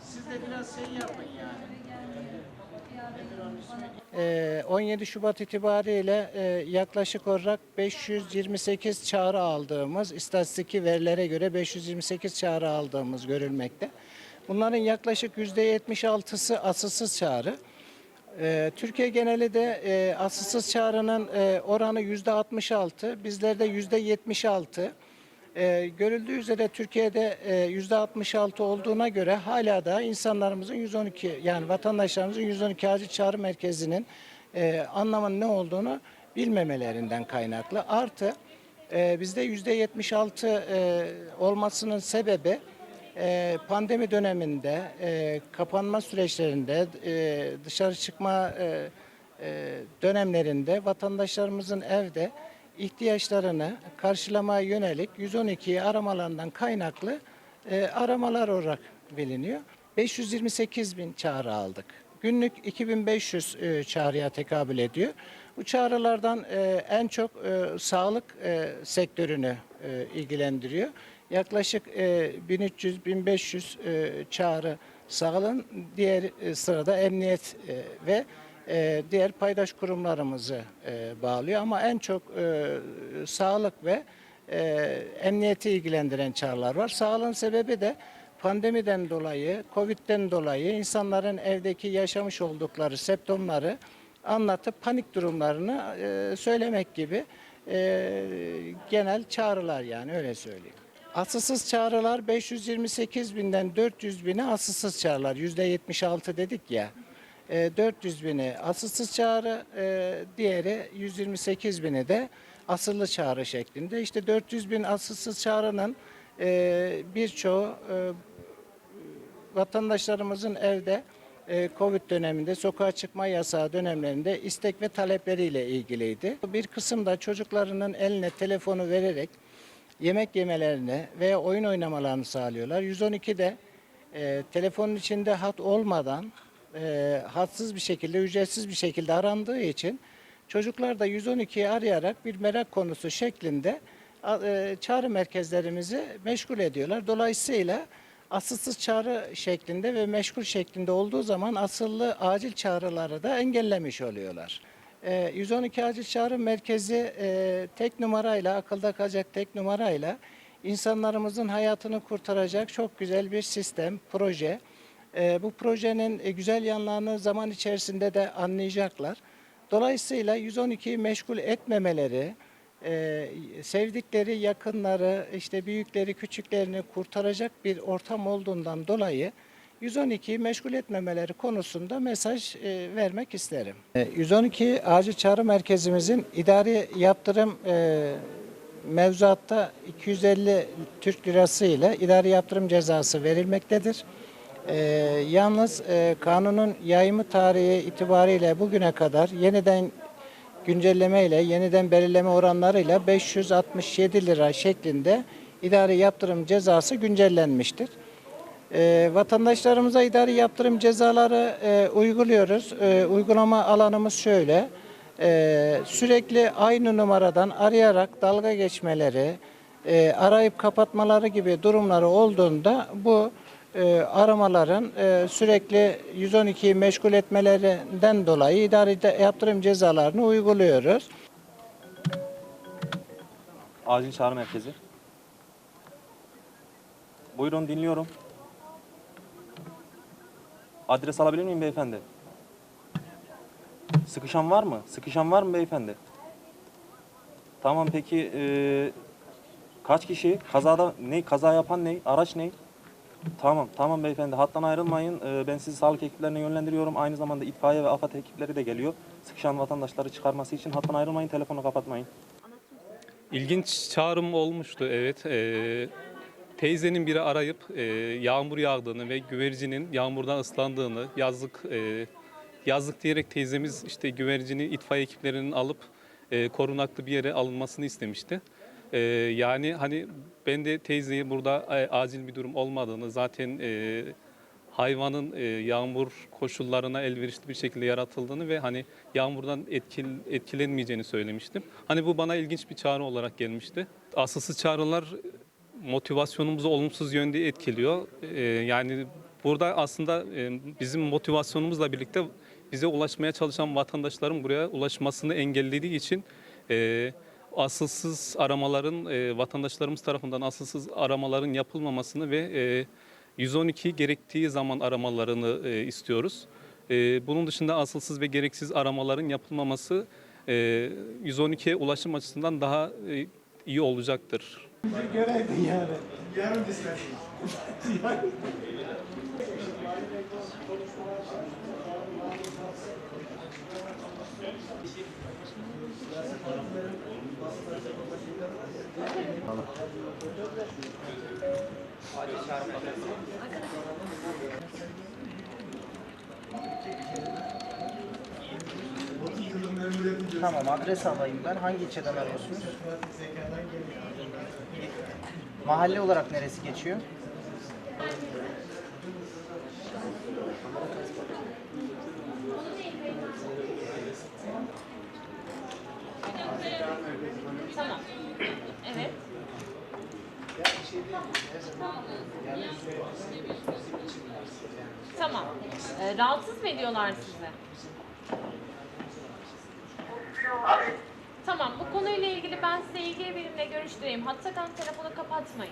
Siz de biraz şey yapın yani. Ee, 17 Şubat itibariyle e, yaklaşık olarak 528 çağrı aldığımız, istatistiki verilere göre 528 çağrı aldığımız görülmekte. Bunların yaklaşık %76'sı asılsız çağrı. Ee, Türkiye geneli de e, asılsız çağrının e, oranı %66, bizlerde %76. Ee, görüldüğü üzere Türkiye'de e, %66 olduğuna göre hala da insanlarımızın 112 yani vatandaşlarımızın 112 acil çağrı merkezinin e, anlamının ne olduğunu bilmemelerinden kaynaklı. Artı e, bizde %76 e, olmasının sebebi e, pandemi döneminde e, kapanma süreçlerinde e, dışarı çıkma e, e, dönemlerinde vatandaşlarımızın evde ihtiyaçlarını karşılamaya yönelik 112'yi aramalarından kaynaklı e, aramalar olarak biliniyor. 528 bin çağrı aldık. Günlük 2500 e, çağrıya tekabül ediyor. Bu çağrılardan e, en çok e, sağlık e, sektörünü e, ilgilendiriyor. Yaklaşık e, 1300-1500 e, çağrı sağlığın diğer e, sırada emniyet e, ve e, diğer paydaş kurumlarımızı e, bağlıyor ama en çok e, sağlık ve emniyeti ilgilendiren çağrılar var. Sağlığın sebebi de pandemiden dolayı, Covid'den dolayı insanların evdeki yaşamış oldukları septomları anlatıp panik durumlarını söylemek gibi genel çağrılar yani öyle söyleyeyim. Asılsız çağrılar 528 binden 400 bini asılsız çağrılar. %76 dedik ya. E, 400 bini asılsız çağrı, e, diğeri 128 bini de asıllı çağrı şeklinde. İşte 400 bin asılsız çağrının e, birçoğu e, vatandaşlarımızın evde e, Covid döneminde sokağa çıkma yasağı dönemlerinde istek ve talepleriyle ilgiliydi. Bir kısım da çocuklarının eline telefonu vererek yemek yemelerini veya oyun oynamalarını sağlıyorlar. 112'de e, telefonun içinde hat olmadan e, hatsız bir şekilde, ücretsiz bir şekilde arandığı için çocuklar da 112'yi arayarak bir merak konusu şeklinde e, çağrı merkezlerimizi meşgul ediyorlar. Dolayısıyla asılsız çağrı şeklinde ve meşgul şeklinde olduğu zaman asıllı acil çağrıları da engellemiş oluyorlar. E, 112 acil çağrı merkezi e, tek numarayla, akılda kalacak tek numarayla insanlarımızın hayatını kurtaracak çok güzel bir sistem, proje. E, bu projenin e, güzel yanlarını zaman içerisinde de anlayacaklar. Dolayısıyla 112'yi meşgul etmemeleri, e, sevdikleri yakınları, işte büyükleri, küçüklerini kurtaracak bir ortam olduğundan dolayı 112'yi meşgul etmemeleri konusunda mesaj e, vermek isterim. E, 112 acil çağrı merkezimizin idari yaptırım mevzuatta 250 Türk lirası ile idari yaptırım cezası verilmektedir. E, yalnız e, kanunun yayımı tarihi itibariyle bugüne kadar yeniden güncelleme ile yeniden belirleme oranlarıyla 567 lira şeklinde idari yaptırım cezası güncellenmiştir. E, vatandaşlarımıza idari yaptırım cezaları e, uyguluyoruz. E, uygulama alanımız şöyle. E, sürekli aynı numaradan arayarak dalga geçmeleri, e, arayıp kapatmaları gibi durumları olduğunda bu e, aramaların e, sürekli 112'yi meşgul etmelerinden dolayı idari yaptırım cezalarını uyguluyoruz. Acil çağrı merkezi. Buyurun dinliyorum. Adres alabilir miyim beyefendi? Sıkışan var mı? Sıkışan var mı beyefendi? Tamam peki eee, kaç kişi? Kazada ne? Kaza yapan ne? Araç ne? Tamam tamam beyefendi hattan ayrılmayın. Eee, ben sizi sağlık ekiplerine yönlendiriyorum. Aynı zamanda itfaiye ve AFAD ekipleri de geliyor. Sıkışan vatandaşları çıkarması için hattan ayrılmayın. Telefonu kapatmayın. İlginç çağrım olmuştu evet. Ee, teyzenin biri arayıp e, yağmur yağdığını ve güvercinin yağmurdan ıslandığını yazlık e, yazlık diyerek teyzemiz işte güvercini itfaiye ekiplerinin alıp e, korunaklı bir yere alınmasını istemişti. E, yani hani ben de teyzeyi burada e, acil bir durum olmadığını zaten e, hayvanın e, yağmur koşullarına elverişli bir şekilde yaratıldığını ve hani yağmurdan etkil, etkilenmeyeceğini söylemiştim. Hani bu bana ilginç bir çağrı olarak gelmişti. Asılsız çağrılar motivasyonumuzu olumsuz yönde etkiliyor. E, yani burada aslında e, bizim motivasyonumuzla birlikte bize ulaşmaya çalışan vatandaşların buraya ulaşmasını engellediği için e, asılsız aramaların e, vatandaşlarımız tarafından asılsız aramaların yapılmamasını ve e, 112 gerektiği zaman aramalarını e, istiyoruz. E, bunun dışında asılsız ve gereksiz aramaların yapılmaması e, 112'ye ulaşım açısından daha e, iyi olacaktır. Göreydin yani. Tamam adres alayım ben. Hangi ilçeden arıyorsunuz? Mahalle olarak neresi geçiyor? Tamam. Evet. Tamam. Ee, rahatsız mı ediyorlar sizi? Tamam bu konuyla ilgili ben size ilgili birimle görüştüreyim. Hatta kalın telefonu kapatmayın.